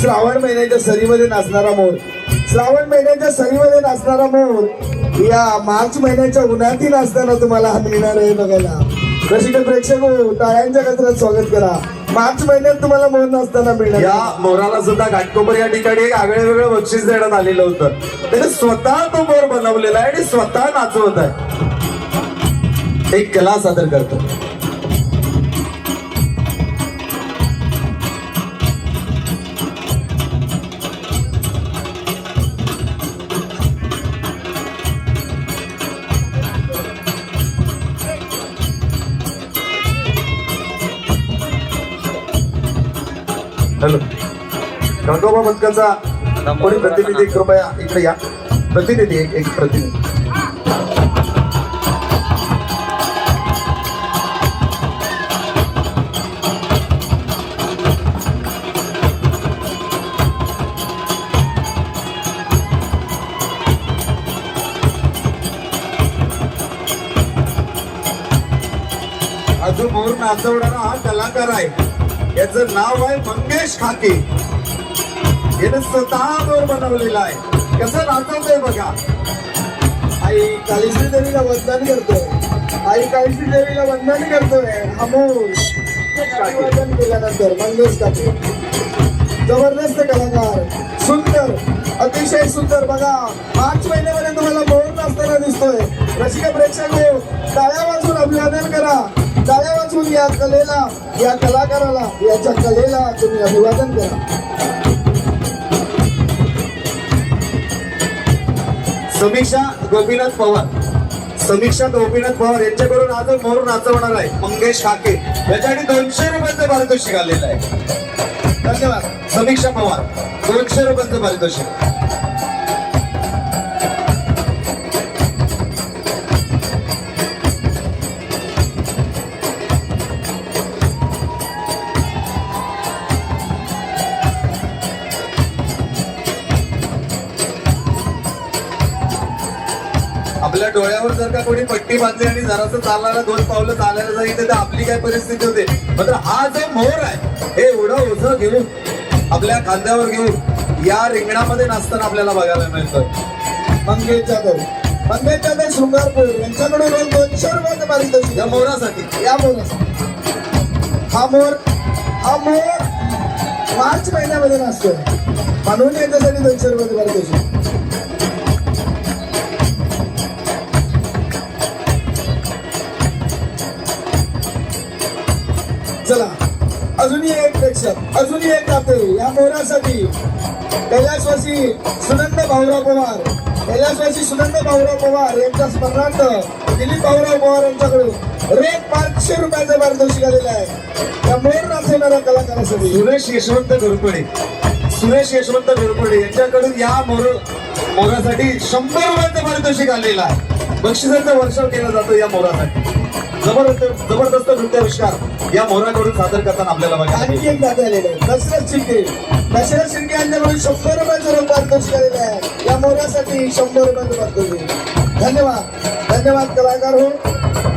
श्रावण महिन्याच्या सरीमध्ये नाचणारा मोर. श्रावण महिन्याच्या सरीमध्ये नाचणारा मोर या मार्च महिन्याच्या उन्हातही नाचताना तुम्हाला हा मिळणार आहे बघायला. रसिक प्रेक्षक हो, टाळ्यांच्या गजरात स्वागत करा. मार्च महिन्यात तुम्हाला मोर नाचताना मिळणार या मोराला सुद्धा घाटकोपर या ठिकाणी एक आगळे वेगळं बक्षीस देण्यात आलेलं होतं. त्याने स्वतः तो मोर बनवलेला आहे आणि स्वतः नाचवत आहे. एक कला सादर करतो. हॅलो. गंगोबा पथकाचा कोणी प्रतिनिधी कृपया इकडे या. प्रतिनिधी एक एक प्रतिनिधी. जो मोर नाचवणारा हा कलाकार आहे. याचं नाव आहे मंगेश खाके. याने स्वतः बनवलेला आहे. कसं नाचवतोय बघा. आई काळीश्री देवीला वंदन करतोय. आई काळीश्री देवीला वंदन करतोय. हा मोर अभिवादन केल्यानंतर मंगेश खाके. जबरदस्त कलाकार सुंदर अतिशय सुंदर. बघा मार्च महिन्यामध्ये तुम्हाला बोर नाचताना दिसतोय. रसिक प्रेक्षक हो टाळ्या वाजून अभिवादन करा. तुम्ही या कलेला या कलाकाराला याच्या कलेला तुम्ही अभिवादन करा. समीक्षा गोपीनाथ पवार. समीक्षा गोपीनाथ पवार यांच्याकडून आज मोर नाचवणार आहे मंगेश काके. याच्यासाठी दोनशे रुपयाचं पारितोषिक आलेलं आहे. धन्यवाद. समीक्षा पवार दोनशे रुपयाचं पारितोषिक. आपल्या डोळ्यावर जर का कोणी पट्टी बांधली आणि जरासं चालायला दोन पावलं चालायला जाईल तर आपली काय परिस्थिती होते? मात्र हा जो मोर आहे हे एवढं ओझं घेऊन आपल्या खांद्यावर घेऊन या रिंगणामध्ये नाचताना आपल्याला बघायला मिळतं मंगेश जाधव मंगेश जाधव शृंगारपूर यांच्याकडून रोज दोनशे रुपयाचं पारितोषिक या मोरासाठी. या मोर हा मोर हा मोर मार्च महिन्यामध्ये नसतोय म्हणून याच्यासाठी दोनशे रुपये पारितोषिक चला अजूनही एक प्रेक्षक अजूनही एक नाते या मोरासाठी कैलासवासी सुनंद भाऊराव पवार कैलासवासी सुनंद भाऊराव पवार यांच्या स्मरणार्थ दिलीप भाऊराव पवार यांच्याकडून रोख पाचशे रुपयाचं पारितोषिक आलेलं आहे. त्या मोर नाचवणाऱ्या कलाकारासाठी. सुरेश यशवंत घोरपडे सुरेश यशवंत घोरपडे यांच्याकडून या मोर मोरासाठी शंभर रुपयाचं पारितोषिक आलेलं आहे. बक्षिसाचा वर्षाव केला जातो या मोरासाठी. जबरदस्त जबरदस्त नृत्याविष्कार या मोराकडून सादर करताना आपल्याला मिळेल. आणखी एक आलेलं आहे दशरथ शिंदे. दशरथ शिंदे यांच्याकडून शंभर रुपयाचं रोख पारितोषिक आलेलं आहे. या मोरासाठी शंभर रुपयाचं पारितोषिक धन्यवाद. धन्यवाद कलाकार हो.